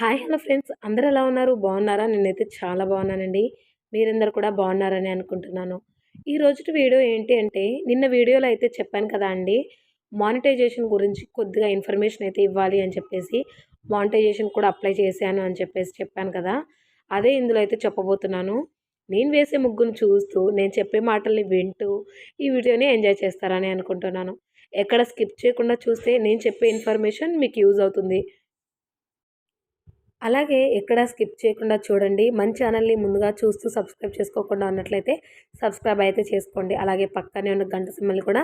Hi hello friends. అందరు ఎలా ఉన్నారు? బాగున్నారా? నేనైతే చాలా బాగున్నానండి. మీరందరూ కూడా బాగున్నారని అనుకుంటున్నాను. ఈ రోజు వీడియో ఏంటి అంటే నిన్న వీడియోలో అయితే చెప్పాను కదా అండి. మానిటైజేషన్ గురించి కొద్దిగా ఇన్ఫర్మేషన్ అయితే ఇవ్వాలి అని చెప్పేసి మానిటైజేషన్ కూడా అప్లై చేశాను అని చెప్పేసి చెప్పాను కదా. అదే ఇందులో అయితే చెప్పబోతున్నాను. నేను వేసే ముగ్గును చూస్తూ నేను చెప్పే మాటల్ని వింటూ ఈ వీడియోని ఎంజాయ్ చేస్తారని అనుకుంటున్నాను. ఎక్కడ స్కిప్ చేయకుండా చూస్తే నేను చెప్పే ఇన్ఫర్మేషన్ మీకు యూజ్ అవుతుంది. అలాగే ఎక్కడ స్కిప్ చేయకుండా చూడండి. మన ఛానల్ని ముందుగా చూస్తూ సబ్స్క్రైబ్ చేసుకోకుండా ఉన్నట్లయితే సబ్స్క్రైబ్ అయితే చేసుకోండి. అలాగే పక్కనే ఉన్న గంట సిమ్మల్ని కూడా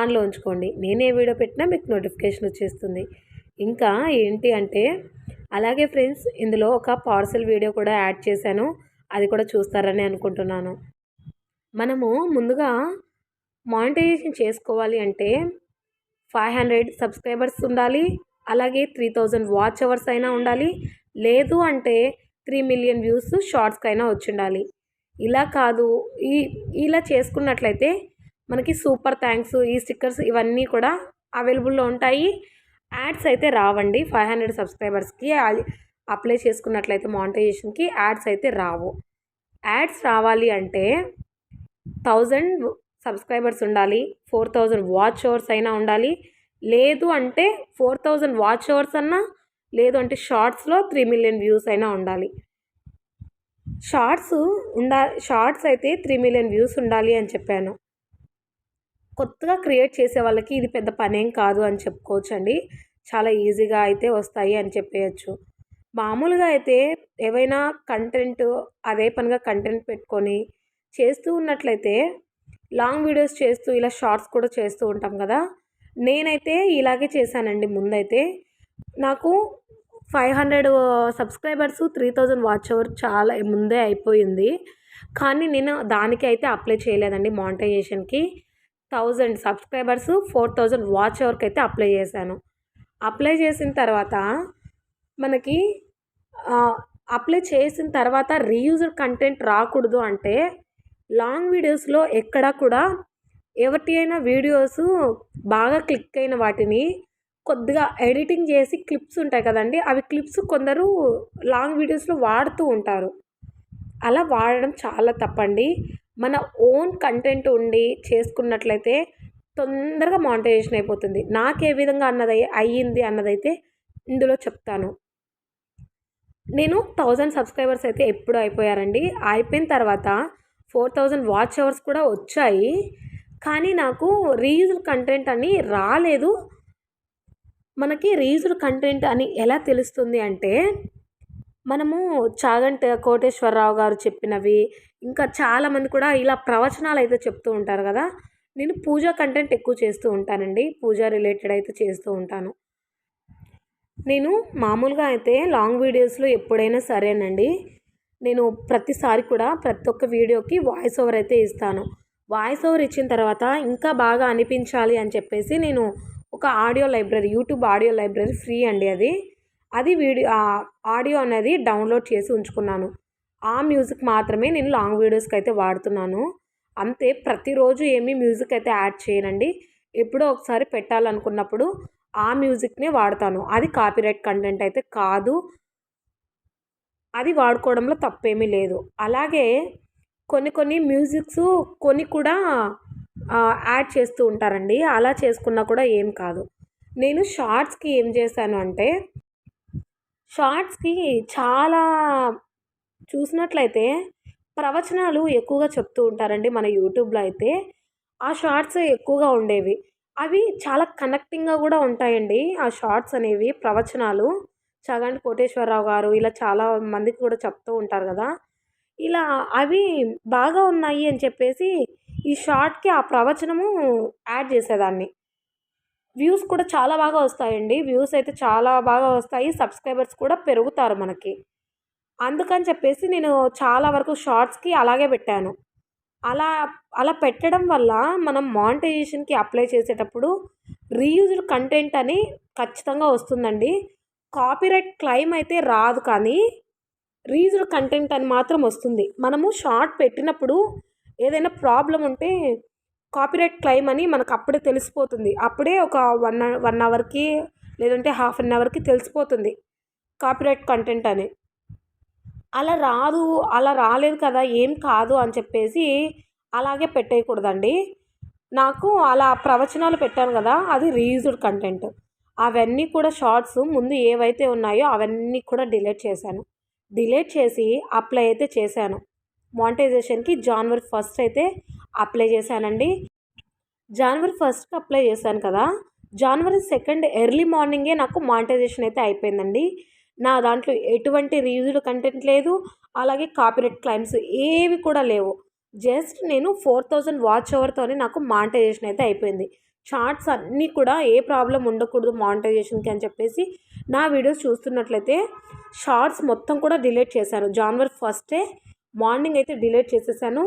ఆన్లో ఉంచుకోండి. నేనే వీడియో పెట్టినా మీకు నోటిఫికేషన్ వచ్చేస్తుంది. ఇంకా ఏంటి అంటే అలాగే ఫ్రెండ్స్ ఇందులో ఒక పార్సల్ వీడియో కూడా యాడ్ చేశాను. అది కూడా చూస్తారని అనుకుంటున్నాను. మనము ముందుగా మానిటైజేషన్ చేసుకోవాలి అంటే ఫైవ్ హండ్రెడ్ సబ్స్క్రైబర్స్ ఉండాలి. అలాగే త్రీ థౌజండ్ వాచ్ అవర్స్ అయినా ఉండాలి. లేదు అంటే త్రీ మిలియన్ వ్యూస్ షార్ట్స్కి అయినా వచ్చిండాలి. ఇలా కాదు ఈ ఇలా చేసుకున్నట్లయితే మనకి సూపర్ థ్యాంక్స్ ఈ స్టిక్కర్స్ ఇవన్నీ కూడా అవైలబుల్లో ఉంటాయి. యాడ్స్ అయితే రావండి. ఫైవ్ హండ్రెడ్ సబ్స్క్రైబర్స్కి అప్లై చేసుకున్నట్లయితే మానిటైజేషన్కి యాడ్స్ అయితే రావు. యాడ్స్ రావాలి అంటే థౌజండ్ సబ్స్క్రైబర్స్ ఉండాలి ఫోర్ థౌజండ్ వాచ్ అవర్స్ అయినా ఉండాలి. లేదు అంటే ఫోర్ థౌజండ్ వాచ్ అవర్స్ అన్నా లేదు అంటే షార్ట్స్లో త్రీ మిలియన్ వ్యూస్ అయినా ఉండాలి. షార్ట్స్ ఉండా షార్ట్స్ అయితే త్రీ మిలియన్ వ్యూస్ ఉండాలి అని చెప్పాను. కొత్తగా క్రియేట్ చేసే వాళ్ళకి ఇది పెద్ద పనేం కాదు అని చెప్పుకోవచ్చు అండి చాలా ఈజీగా అయితే వస్తాయి అని చెప్పేయచ్చు. మామూలుగా అయితే ఏవైనా కంటెంట్ అదే పనిగా కంటెంట్ పెట్టుకొని చేస్తూ ఉన్నట్లయితే లాంగ్ వీడియోస్ చేస్తూ ఇలా షార్ట్స్ కూడా చేస్తూ ఉంటాం కదా. నేనైతే ఇలాగే చేశానండి ముందైతే. నాకు five hundred subscribers three thousand watch hour చాలా ముందే అయిపోయింది. కానీ నేను దానికి అయితే అప్లై చేయలేదండి మానిటైజేషన్కి. Thousand subscribers four thousand watch అవర్కి అయితే అప్లై చేశాను. అప్లై చేసిన తర్వాత మనకి అప్లై చేసిన తర్వాత రీయూజర్ కంటెంట్ రాకూడదు అంటే లాంగ్ వీడియోస్లో ఎక్కడా కూడా ఎవరి అయినా వీడియోస్ బాగా క్లిక్ అయిన వాటిని కొద్దిగా ఎడిటింగ్ చేసి క్లిప్స్ ఉంటాయి కదండి అవి క్లిప్స్ కొందరు లాంగ్ వీడియోస్లో వాడుతూ ఉంటారు. అలా వాడడం చాలా తప్పండి. మన ఓన్ కంటెంట్ ఉండి చేసుకున్నట్లయితే తొందరగా మానిటైజేషన్ అయిపోతుంది. నాకు ఏ విధంగా అన్నది అయ్యింది అన్నదైతే ఇందులో చెప్తాను. నేను థౌజండ్ సబ్స్క్రైబర్స్ అయితే ఎప్పుడు అయిపోయారండి అయిపోయిన తర్వాత ఫోర్ థౌజండ్ వాచ్ అవర్స్ కూడా వచ్చాయి. కానీ నాకు రీయూజ్ కంటెంట్ అని రాలేదు. మనకి రీజుడ్ కంటెంట్ అని ఎలా తెలుస్తుంది అంటే మనము చాగంట కోటేశ్వరరావు గారు చెప్పినవి ఇంకా చాలామంది కూడా ఇలా ప్రవచనాలు అయితే చెప్తూ ఉంటారు కదా. నేను పూజ కంటెంట్ ఎక్కువ చేస్తూ ఉంటానండి. పూజ రిలేటెడ్ అయితే చేస్తూ ఉంటాను. నేను మామూలుగా అయితే లాంగ్ వీడియోస్లో ఎప్పుడైనా సరేనండి. నేను ప్రతిసారి కూడా ప్రతి ఒక్క వీడియోకి వాయిస్ ఓవర్ అయితే ఇస్తాను. వాయిస్ ఓవర్ ఇచ్చిన తర్వాత ఇంకా బాగా అనిపించాలి అని చెప్పేసి నేను ఒక audio library YouTube audio library free అండి అది. అది వీడియో ఆడియో అనేది డౌన్లోడ్ చేసి ఉంచుకున్నాను. ఆ మ్యూజిక్ మాత్రమే నేను లాంగ్ వీడియోస్కి అయితే వాడుతున్నాను. అంతే ప్రతిరోజు ఏమీ మ్యూజిక్ అయితే యాడ్ చేయనండి. ఎప్పుడో ఒకసారి పెట్టాలనుకున్నప్పుడు ఆ మ్యూజిక్నే వాడతాను. అది కాపీరైట్ కంటెంట్ అయితే కాదు. అది వాడుకోవడంలో తప్పేమీ లేదు. అలాగే కొన్ని కొన్ని మ్యూజిక్స్ కొన్ని కూడా యాడ్ చేస్తూ ఉంటారండి. అలా చేసుకున్నా కూడా ఏం కాదు. నేను షార్ట్స్కి ఏం చేశాను అంటే షార్ట్స్కి చాలా చూసినట్లయితే ప్రవచనాలు ఎక్కువగా చెప్తూ ఉంటారండి మన యూట్యూబ్లో అయితే. ఆ షార్ట్స్ ఎక్కువగా ఉండేవి. అవి చాలా కనెక్టింగ్గా కూడా ఉంటాయండి. ఆ షార్ట్స్ అనేవి ప్రవచనాలు. చాగంటి కోటేశ్వరరావు గారు ఇలా చాలా మందికి కూడా చెప్తూ ఉంటారు కదా. ఇలా అవి బాగా ఉన్నాయి అని చెప్పేసి ఈ షార్ట్కి ఆ ప్రవచనము యాడ్ చేసేదాన్ని. వ్యూస్ కూడా చాలా బాగా వస్తాయండి. వ్యూస్ అయితే చాలా బాగా వస్తాయి. సబ్స్క్రైబర్స్ కూడా పెరుగుతారు మనకి. అందుకని చెప్పేసి నేను చాలా వరకు షార్ట్స్కి అలాగే పెట్టాను. అలా అలా పెట్టడం వల్ల మనం మానిటైజేషన్కి అప్లై చేసేటప్పుడు రీయూజ్డ్ కంటెంట్ అని ఖచ్చితంగా వస్తుందండి. కాపీరైట్ క్లైమ్ అయితే రాదు కానీ రీయూజ్డ్ కంటెంట్ అని మాత్రం వస్తుంది. మనము షార్ట్ పెట్టినప్పుడు ఏదైనా ప్రాబ్లం ఉంటే కాపీరైట్ క్లెయిమ్ అని మనకు అప్పుడే తెలిసిపోతుంది. అప్పుడే ఒక వన్ వన్ అవర్కి లేదంటే హాఫ్ అన్ అవర్కి తెలిసిపోతుంది కాపీరైట్ కంటెంట్ అని. అలా రాదు అలా రాలేదు కదా ఏం కాదు అని చెప్పేసి అలాగే పెట్టేయకూడదండి. నాకు అలా ప్రవచనాలు పెట్టాను కదా అది రీయూజ్డ్ కంటెంట్. అవన్నీ కూడా షార్ట్స్ ముందు ఏవైతే ఉన్నాయో అవన్నీ కూడా డిలీట్ చేశాను. డిలీట్ చేసి అప్లై అయితే చేశాను. మానిటైజేషన్కి జనవరి ఫస్ట్ అయితే అప్లై చేశానండి. జనవరి ఫస్ట్కి అప్లై చేశాను కదా జనవరి సెకండ్ ఎర్లీ మార్నింగే నాకు మానిటైజేషన్ అయితే అయిపోయిందండి. నా దాంట్లో ఎటువంటి రివ్యూడ్ కంటెంట్ లేదు అలాగే కాపీరైట్ క్లైమ్స్ ఏవి కూడా లేవు. జస్ట్ నేను ఫోర్ థౌజండ్ వాచ్ అవర్తోనే నాకు మానిటైజేషన్ అయితే అయిపోయింది. చార్ట్స్ అన్నీ కూడా ఏ ప్రాబ్లం ఉండకూడదు మానిటైజేషన్కి అని చెప్పేసి నా వీడియోస్ చూస్తున్నట్లయితే షార్ట్స్ మొత్తం కూడా డిలీట్ చేశాను జనవరి ఫస్టే మార్నింగ్ అయితే డిలేట్ చేసేసాను.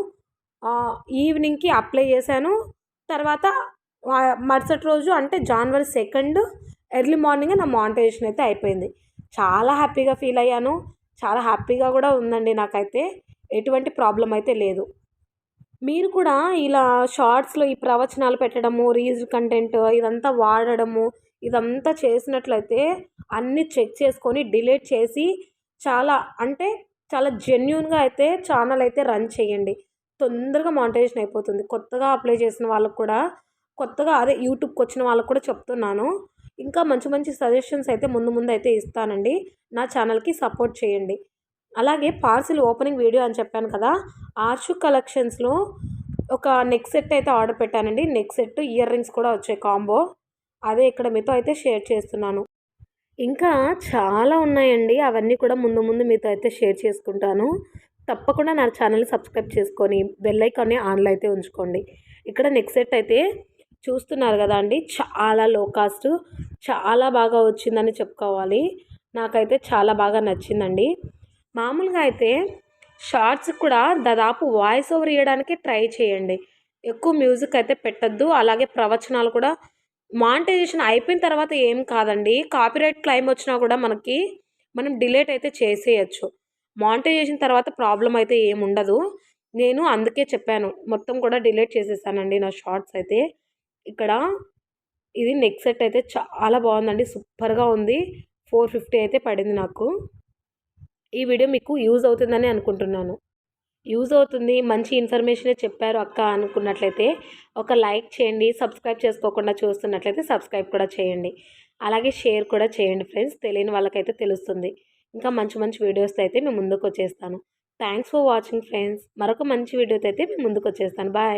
ఈవినింగ్కి అప్లై చేశాను. తర్వాత మరుసటి రోజు అంటే జనవరి సెకండ్ ఎర్లీ మార్నింగ్ నా మానిటైజేషన్ అయితే అయిపోయింది. చాలా హ్యాపీగా ఫీల్ అయ్యాను. చాలా హ్యాపీగా కూడా ఉందండి నాకైతే. ఎటువంటి ప్రాబ్లం అయితే లేదు. మీరు కూడా ఇలా షార్ట్స్లో ఈ ప్రవచనాలు పెట్టడము రీల్స్ కంటెంట్ ఇదంతా వాడడము ఇదంతా చేసినట్లయితే అన్నీ చెక్ చేసుకొని డిలీట్ చేసి చాలా అంటే చాలా జెన్యున్గా అయితే ఛానల్ అయితే రన్ చేయండి. తొందరగా మానిటైజేషన్ అయిపోతుంది. కొత్తగా అప్లై చేసిన వాళ్ళకు కూడా కొత్తగా అదే యూట్యూబ్కి వచ్చిన వాళ్ళకు కూడా చెప్తున్నాను. ఇంకా మంచి మంచి సజెషన్స్ అయితే ముందు ముందు అయితే ఇస్తానండి. నా ఛానల్కి సపోర్ట్ చేయండి. అలాగే పార్సిల్ ఓపెనింగ్ వీడియో అని చెప్పాను కదా ఆర్షు కలెక్షన్స్లో ఒక నెక్ సెట్ అయితే ఆర్డర్ పెట్టానండి. నెక్ సెట్ ఇయర్ రింగ్స్ కూడా వచ్చాయి కాంబో అదే ఇక్కడ మీతో అయితే షేర్ చేస్తున్నాను. ఇంకా చాలా ఉన్నాయండి. అవన్నీ కూడా ముందు ముందు మీతో అయితే షేర్ చేసుకుంటాను. తప్పకుండా నా ఛానల్ సబ్స్క్రైబ్ చేసుకొని బెల్ ఐకాన్ని ఆన్లో అయితే ఉంచుకోండి. ఇక్కడ నెక్స్ట్ సెట్ అయితే చూస్తున్నారు కదా అండి. చాలా లో కాస్ట్ చాలా బాగా వచ్చిందని చెప్పుకోవాలి. నాకైతే చాలా బాగా నచ్చిందండి. మామూలుగా అయితే షార్ట్స్ కూడా దాదాపు వాయిస్ ఓవర్ ఇవ్వడానికి ట్రై చేయండి. ఎక్కువ మ్యూజిక్ అయితే పెట్టద్దు. అలాగే ప్రవచనాలు కూడా మానిటైజేషన్ అయిపోయిన తర్వాత ఏం కాదండి. కాపీరైట్ క్లైమ్ వచ్చినా కూడా మనకి మనం డిలేట్ అయితే చేసేయచ్చు. మానిటైజేషన్ తర్వాత ప్రాబ్లం అయితే ఏమి ఉండదు. నేను అందుకే చెప్పాను. మొత్తం కూడా డిలేట్ చేసేసానండి నా షార్ట్స్ అయితే. ఇక్కడ ఇది నెక్ సెట్ అయితే చాలా బాగుందండి. సూపర్గా ఉంది. ఫోర్ ఫిఫ్టీ అయితే పడింది నాకు. ఈ వీడియో మీకు యూజ్ అవుతుందని అనుకుంటున్నాను. యూజ్ అవుతుంది. మంచి ఇన్ఫర్మేషనే చెప్పారు అక్క అనుకున్నట్లయితే. ఒక లైక్ చేయండి. సబ్స్క్రైబ్ చేసుకోకుండా చూస్తున్నట్లయితే సబ్స్క్రైబ్ కూడా చేయండి. అలాగే షేర్ కూడా చేయండి ఫ్రెండ్స్. తెలియని వాళ్ళకైతే తెలుస్తుంది. ఇంకా మంచి మంచి వీడియోస్ అయితే మేము ముందుకు వచ్చేస్తాను. థ్యాంక్స్ ఫర్ వాచింగ్ ఫ్రెండ్స్ మరొక మంచి వీడియోతో అయితే మేము ముందుకు వచ్చేస్తాను. బాయ్